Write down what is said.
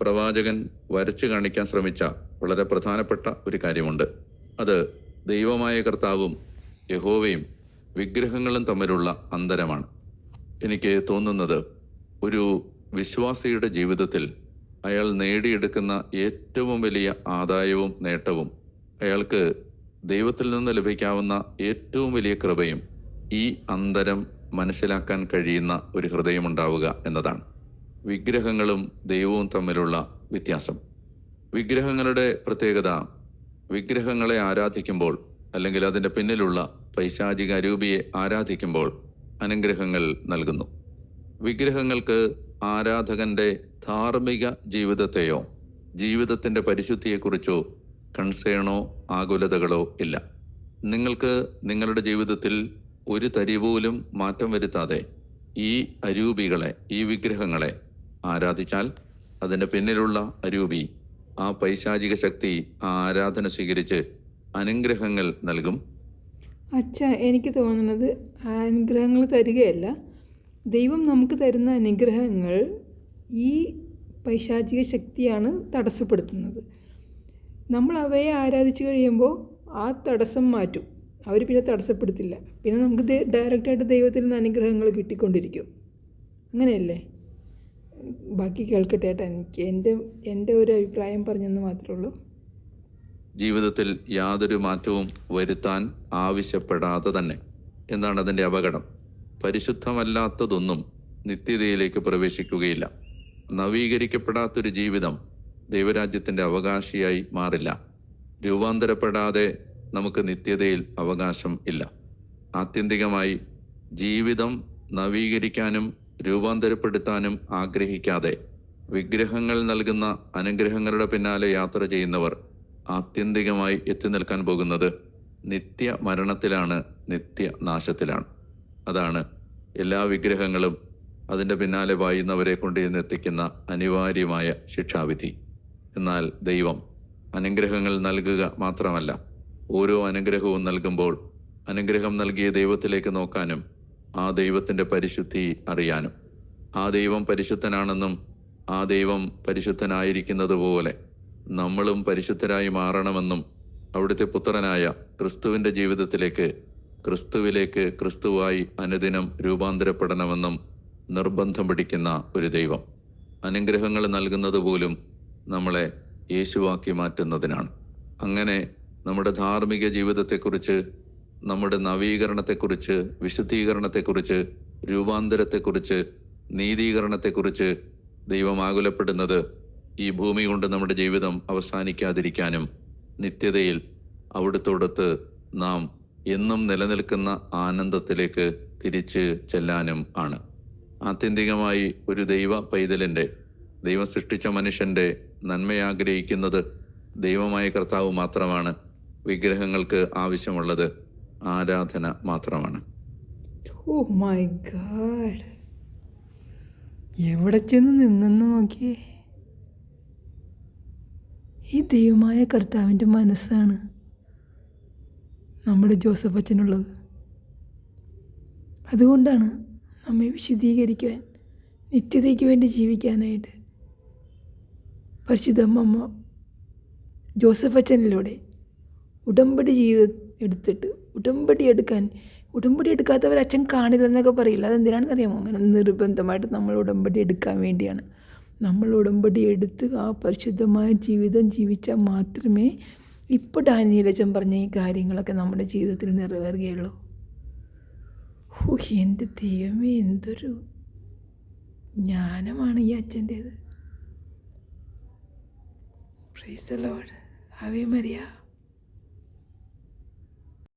പ്രവാചകൻ വരച്ചു കാണിക്കാൻ ശ്രമിച്ച വളരെ പ്രധാനപ്പെട്ട ഒരു കാര്യമുണ്ട്. അത് ദൈവമായ കർത്താവും യഹോവയും വിഗ്രഹങ്ങളും തമ്മിലുള്ള അന്തരമാണ്. എനിക്ക് തോന്നുന്നത് ഒരു വിശ്വാസിയുടെ ജീവിതത്തിൽ അയാൾ നേടിയെടുക്കുന്ന ഏറ്റവും വലിയ ആദായവും നേട്ടവും അയാൾക്ക് ദൈവത്തിൽ നിന്ന് ലഭിക്കാവുന്ന ഏറ്റവും വലിയ കൃപയും ഈ അന്തരം മനസ്സിലാക്കാൻ കഴിയുന്ന ഒരു ഹൃദയമുണ്ടാവുക എന്നതാണ്. വിഗ്രഹങ്ങളും ദൈവവും തമ്മിലുള്ള വ്യത്യാസം. വിഗ്രഹങ്ങളുടെ പ്രത്യേകത വിഗ്രഹങ്ങളെ ആരാധിക്കുമ്പോൾ അല്ലെങ്കിൽ അതിന്റെ പിന്നിലുള്ള പൈശാചിക രൂപിയെ ആരാധിക്കുമ്പോൾ അനുഗ്രഹങ്ങൾ നൽകുന്നു. വിഗ്രഹങ്ങൾക്ക് ആരാധകന്റെ ധാർമ്മിക ജീവിതത്തെയോ ജീവിതത്തിന്റെ പരിശുദ്ധിയെക്കുറിച്ചോ കൺസേണോ ആകുലതകളോ ഇല്ല. നിങ്ങൾക്ക് നിങ്ങളുടെ ജീവിതത്തിൽ ഒരു തരി പോലും മാറ്റം വരുത്താതെ ഈ അരൂപികളെ ഈ വിഗ്രഹങ്ങളെ ആരാധിച്ചാൽ അതിന്റെ പിന്നിലുള്ള അരൂപി ആ പൈശാചിക ശക്തി ആ ആരാധന സ്വീകരിച്ച് അനുഗ്രഹങ്ങൾ നൽകും. അച്ഛ എനിക്ക് തോന്നുന്നത് അനുഗ്രഹങ്ങൾ തരികയല്ല. ദൈവം നമുക്ക് തരുന്ന അനുഗ്രഹങ്ങൾ ഈ പൈശാചിക ശക്തിയാണ് തടസ്സപ്പെടുത്തുന്നത്. നമ്മൾ അവയെ ആരാധിച്ചു കഴിയുമ്പോൾ ആ തടസ്സം മാറ്റും. അവർ പിന്നെ തടസ്സപ്പെടുത്തില്ല. പിന്നെ നമുക്ക് ഡയറക്റ്റായിട്ട് ദൈവത്തിൽ നിന്ന് അനുഗ്രഹങ്ങൾ കിട്ടിക്കൊണ്ടിരിക്കും. അങ്ങനെയല്ലേ? ബാക്കി കേൾക്കട്ടെ എനിക്ക് എന്റെ എന്റെ ഒരു അഭിപ്രായം പറഞ്ഞെന്ന് മാത്രമേ ഉള്ളൂ. ജീവിതത്തിൽ യാതൊരു മാറ്റവും വരുത്താൻ ആവശ്യപ്പെടാതെ തന്നെ എന്താണ് അതിന്റെ അപകടം? പരിശുദ്ധമല്ലാത്തതൊന്നും നിത്യതയിലേക്ക് പ്രവേശിക്കുകയില്ല. നവീകരിക്കപ്പെടാത്തൊരു ജീവിതം ദൈവരാജ്യത്തിന്റെ അവകാശിയായി മാറില്ല. രൂപാന്തരപ്പെടാതെ നമുക്ക് നിത്യതയിൽ അവകാശം ഇല്ല. ആത്യന്തികമായി ജീവിതം നവീകരിക്കാനും രൂപാന്തരപ്പെടുത്താനും ആഗ്രഹിക്കാതെ വിഗ്രഹങ്ങൾ നൽകുന്ന അനുഗ്രഹങ്ങളുടെ പിന്നാലെ യാത്ര ചെയ്യുന്നവർ ആത്യന്തികമായി എത്തി നിൽക്കാൻ പോകുന്നത് നിത്യ മരണത്തിലാണ് നിത്യ നാശത്തിലാണ്. അതാണ് എല്ലാ വിഗ്രഹങ്ങളും അതിന്റെ പിന്നാലെ വായുന്നവരെ കൊണ്ട് എത്തിക്കുന്ന അനിവാര്യമായ ശിക്ഷാവിധി. എന്നാൽ ദൈവം അനുഗ്രഹങ്ങൾ നൽകുക മാത്രമല്ല ഓരോ അനുഗ്രഹവും നൽകുമ്പോൾ അനുഗ്രഹം നൽകിയ ദൈവത്തിലേക്ക് നോക്കാനും ആ ദൈവത്തിന്റെ പരിശുദ്ധി അറിയാനും. ആ ദൈവം പരിശുദ്ധനാണെന്നും ആ ദൈവം പരിശുദ്ധനായിരിക്കുന്നത് പോലെ നമ്മളും പരിശുദ്ധരായി മാറണമെന്നും അവിടുത്തെ പുത്രനായ ക്രിസ്തുവിന്റെ ജീവിതത്തിലേക്ക് ക്രിസ്തുവിലേക്ക് ക്രിസ്തുവായി അനുദിനം രൂപാന്തരപ്പെടണമെന്നും നിർബന്ധം പിടിക്കുന്ന ഒരു ദൈവം. അനുഗ്രഹങ്ങൾ നൽകുന്നത് പോലും നമ്മളെ യേശുവാക്കി മാറ്റുന്നതിനാണ്. അങ്ങനെ നമ്മുടെ ധാർമ്മിക ജീവിതത്തെക്കുറിച്ച് നമ്മുടെ നവീകരണത്തെക്കുറിച്ച് വിശുദ്ധീകരണത്തെക്കുറിച്ച് രൂപാന്തരത്തെക്കുറിച്ച് നീതീകരണത്തെക്കുറിച്ച് ദൈവം ആകുലപ്പെടുന്നത് ഈ ഭൂമി കൊണ്ട് നമ്മുടെ ജീവിതം അവസാനിക്കാതിരിക്കാനും നിത്യതയിൽ അവിടുത്തോടത്ത് നാം എന്നും നിലനിൽക്കുന്ന ആനന്ദത്തിലേക്ക് തിരിച്ച് ചെല്ലാനും ആണ്. ആത്യന്തികമായി ഒരു ദൈവ പൈതലിന്റെ ദൈവം സൃഷ്ടിച്ച മനുഷ്യന്റെ നന്മയാഗ്രഹിക്കുന്നത് ദൈവമായ കർത്താവ് മാത്രമാണ് വിഗ്രഹങ്ങൾക്ക് ആവശ്യമുള്ളത്. ആരാധന മാത്രമാണ്. Oh my God. എവിടെ ചെന്ന് നിന്നെന്ന് നോക്കിയേ? ഈ ദൈവമായ കർത്താവിന്റെ മനസ്സാണ് നമ്മുടെ ജോസഫ് അച്ഛനുള്ളത്. അതുകൊണ്ടാണ് നമ്മെ വിശുദ്ധീകരിക്കുവാൻ നിത്യതയ്ക്ക് വേണ്ടി ജീവിക്കാനായിട്ട് പരിശുദ്ധമ്മ ജോസഫ് അച്ഛനിലൂടെ ഉടമ്പടി ജീവി എടുത്തിട്ട് ഉടമ്പടി എടുക്കാൻ ഉടമ്പടി എടുക്കാത്തവർ അച്ഛൻ കാണില്ലെന്നൊക്കെ പറയില്ല. അതെന്തിനാണെന്ന് അറിയാമോ അങ്ങനെ നിർബന്ധമായിട്ട് നമ്മൾ ഉടമ്പടി എടുക്കാൻ വേണ്ടിയാണ്. നമ്മൾ ഉടമ്പടി എടുത്ത് ആ പരിശുദ്ധമായ ജീവിതം ജീവിച്ചാൽ മാത്രമേ ഇപ്പോൾ ഡാനിയലച്ചൻ പറഞ്ഞ ഈ കാര്യങ്ങളൊക്കെ നമ്മുടെ ജീവിതത്തിൽ നിറവേറുകയുള്ളൂ. ഓ എന്റെ ദൈവമേ എന്തൊരു ജ്ഞാനമാണ് ഈ അച്ഛന്റേത്. Praise Lord Ave Maria